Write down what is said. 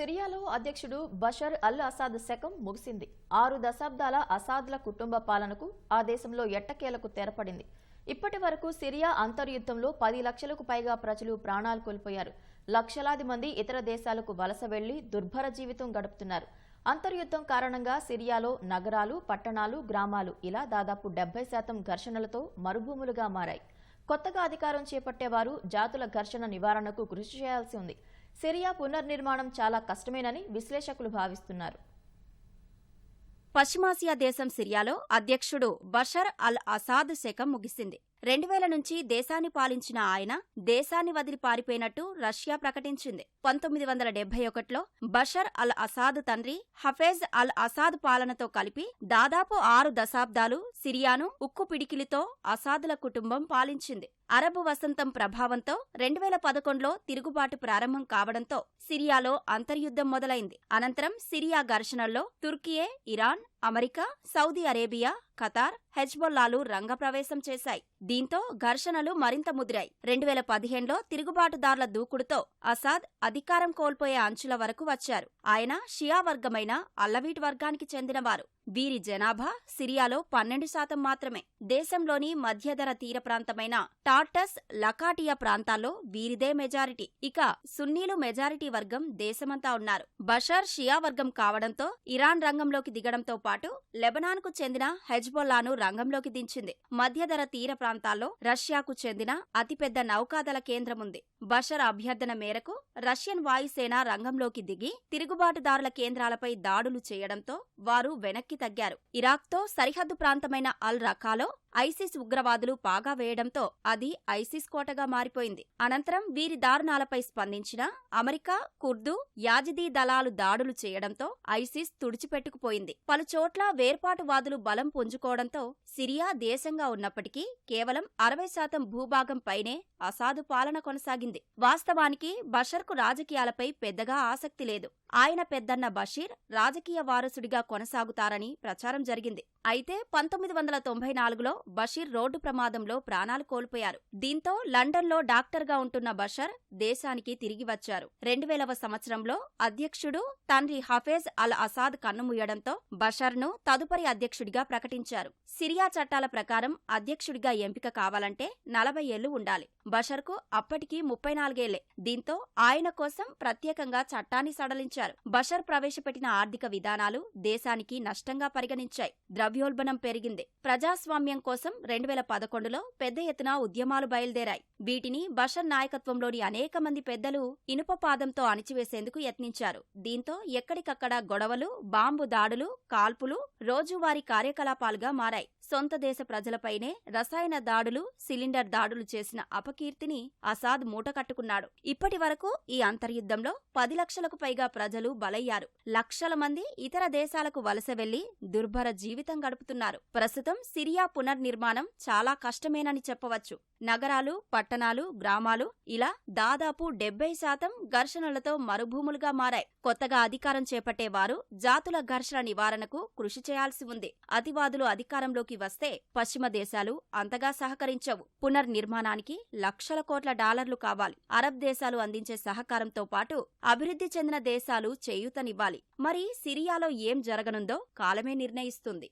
సిరియాలో అధ్యక్షుడు Bashar al Assad శకం ముగిసింది. ఆరు దశాబ్దాల అసాద్ల కుటుంబ పాలనకు ఆ దేశంలో ఎట్టకేలకు తెరపడింది. ఇప్పటి వరకు సిరియా అంతర్యుద్ధంలో పది లక్షలకు పైగా ప్రజలు ప్రాణాలు కోల్పోయారు. లక్షలాది మంది ఇతర దేశాలకు వలస వెళ్ళి దుర్భర జీవితం గడుపుతున్నారు. అంతర్యుద్ధం కారణంగా సిరియాలో నగరాలు పట్టణాలు గ్రామాలు ఇలా దాదాపు డెబ్బై శాతం ఘర్షణలతో మరుభూములుగా మారాయి. కొత్తగా అధికారం చేపట్టేవారు జాతుల ఘర్షణ నివారణకు కృషి చేయాల్సి ఉంది. సిరియా పునర్నిర్మాణం చాలా కష్టమేనని విశ్లేషకులు భావిస్తున్నారు. పశ్చిమాసియా దేశం సిరియాలో అధ్యక్షుడు బషర్ అల్ అసాద్ శకం ముగిసింది. రెండు వేల నుంచి దేశాన్ని పాలించిన ఆయన దేశాన్ని వదిలి పారిపోయినట్టు రష్యా ప్రకటించింది. పంతొమ్మిది వందల డెబ్బై ఒకటిలో బషర్ అల్ అసాద్ తండ్రి హఫేజ్ అల్ అసాద్ పాలనతో కలిపి దాదాపు ఆరు దశాబ్దాలు సిరియాను ఉక్కు పిడికిలితో అసాదుల కుటుంబం పాలించింది. అరబ్ వసంతం ప్రభావంతో రెండు వేల పదకొండులో తిరుగుబాటు ప్రారంభం కావడంతో సిరియాలో అంతర్యుద్ధం మొదలైంది. అనంతరం Syria ఘర్షణల్లో Turkiye Iran America Saudi Arabia Qatar హెజ్బొల్లాలు రంగప్రవేశం చేశాయి. దీంతో ఘర్షణలు మరింత ముదిరాయి. రెండు వేల పదిహేనులో తిరుగుబాటుదారుల దూకుడుతో అసాద్ అధికారం కోల్పోయే అంచుల వరకు వచ్చారు. ఆయన షియా వర్గమైన అల్లవీట్ వర్గానికి చెందినవారు. వీరి జనాభా సిరియాలో పన్నెండు శాతం మాత్రమే. దేశంలోని మధ్యధర తీర ప్రాంతమైన టార్టస్ లకాటియా ప్రాంతాల్లో వీరిదే మెజారిటీ. ఇక సున్నీలు మెజారిటీ వర్గం దేశమంతా ఉన్నారు. బషర్ షియా వర్గం కావడంతో ఇరాన్ రంగంలోకి దిగడంతో పాటు లెబనాన్కు చెందిన హెజ్బొల్లాను రంగంలోకి దించింది. మధ్యధర తీర ప్రాంతాల్లో రష్యాకు చెందిన అతిపెద్ద నౌకాదళ కేంద్రం ఉంది బషర్ అభ్యర్థన మేరకు రష్యన్ వాయుసేన రంగంలోకి దిగి తిరుగుబాటుదారుల కేంద్రాలపై దాడులు చేయడంతో వారు వెనక్కి తగ్గారు. ఇరాక్తో సరిహద్దు ప్రాంతమైన అల్ రఖాలో ఐసిస్ ఉగ్రవాదులు పాగా వేయడంతో అది ఐసిస్ కోటగా మారిపోయింది. అనంతరం వీరి దారుణాలపై స్పందించిన అమెరికా కుర్దు యాజిదీ దళాలు దాడులు చేయడంతో ఐసిస్ తుడిచిపెట్టుకుపోయింది. పలుచోట్ల వేర్పాటువాదులు బలం పుంజుకోవడంతో సిరియా దేశంగా ఉన్నప్పటికీ కేవలం అరవై శాతం భూభాగం పైనే పాలన కొనసాగింది. వాస్తవానికి బషర్కు రాజకీయాలపై పెద్దగా ఆసక్తి లేదు. ఆయన పెద్దన్న బషీర్ రాజకీయ వారసుడిగా కొనసాగుతారని ప్రచారం జరిగింది. అయితే పంతొమ్మిది వందల తొంభై నాలుగులో బషీర్ రోడ్డు ప్రమాదంలో ప్రాణాలు కోల్పోయారు. దీంతో లండన్లో డాక్టర్గా ఉంటున్న బషర్ దేశానికి తిరిగి వచ్చారు. రెండు వేలవ సంవత్సరంలో అధ్యక్షుడు తండ్రి హఫేజ్ అల్ అసాద్ కన్నుమూయడంతో బషర్ను తదుపరి అధ్యక్షుడిగా ప్రకటించారు. సిరియా చట్టాల ప్రకారం అధ్యక్షుడిగా ఎంపిక కావాలంటే నలభై ఏళ్ళు ఉండాలి. బషర్కు అప్పటికి ముప్పై నాలుగేళ్ళే. దీంతో ఆయన కోసం ప్రత్యేకంగా చట్టాన్ని సడలించారు. బషర్ ప్రవేశపెట్టిన ఆర్థిక విధానాలు దేశానికి నష్టం నష్టంగా పరిగణించాయి. ద్రవ్యోల్బణం పెరిగింది. ప్రజాస్వామ్యం కోసం రెండు వేల పదకొండులో పెద్ద ఎత్తున ఉద్యమాలు బయలుదేరాయి. వీటిని బషర్ నాయకత్వంలోని అనేక మంది పెద్దలు ఇనుప పాదంతో అణిచివేసేందుకు యత్నించారు. దీంతో ఎక్కడికక్కడ గొడవలు బాంబు దాడులు కాల్పులు రోజువారీ కార్యకలాపాలుగా మారాయి. సొంత దేశ ప్రజలపైనే రసాయన దాడులు సిలిండర్ దాడులు చేసిన అపకీర్తిని అసాద్ మూటకట్టుకున్నాడు. ఇప్పటి వరకు ఈ అంతర్యుద్ధంలో పది లక్షలకు పైగా ప్రజలు బలయ్యారు. లక్షల మంది ఇతర దేశాలకు వలస వెళ్ళి దుర్భర జీవితం గడుపుతున్నారు. ప్రస్తుతం సిరియా పునర్నిర్మాణం చాలా కష్టమేనని చెప్పవచ్చు. నగరాలు పట్టణాలు గ్రామాలు ఇలా దాదాపు డెబ్బై శాతం ఘర్షణలతో మరుభూములుగా మారాయి. కొత్తగా అధికారం చేపట్టే వారు జాతుల ఘర్షణ నివారణకు కృషి చేయాల్సి ఉంది. అతివాదులు అధికారంలోకి వస్తే పశ్చిమ దేశాలు అంతగా సహకరించవు. పునర్నిర్మాణానికి లక్షల కోట్ల డాలర్లు కావాలి. అరబ్ దేశాలు అందించే సహకారంతో పాటు అభివృద్ధి చెందిన దేశాలు చేయూతనివ్వాలి. మరి సిరియాలో ఏం జరగనుందో కాలమే నిర్ణయిస్తుంది.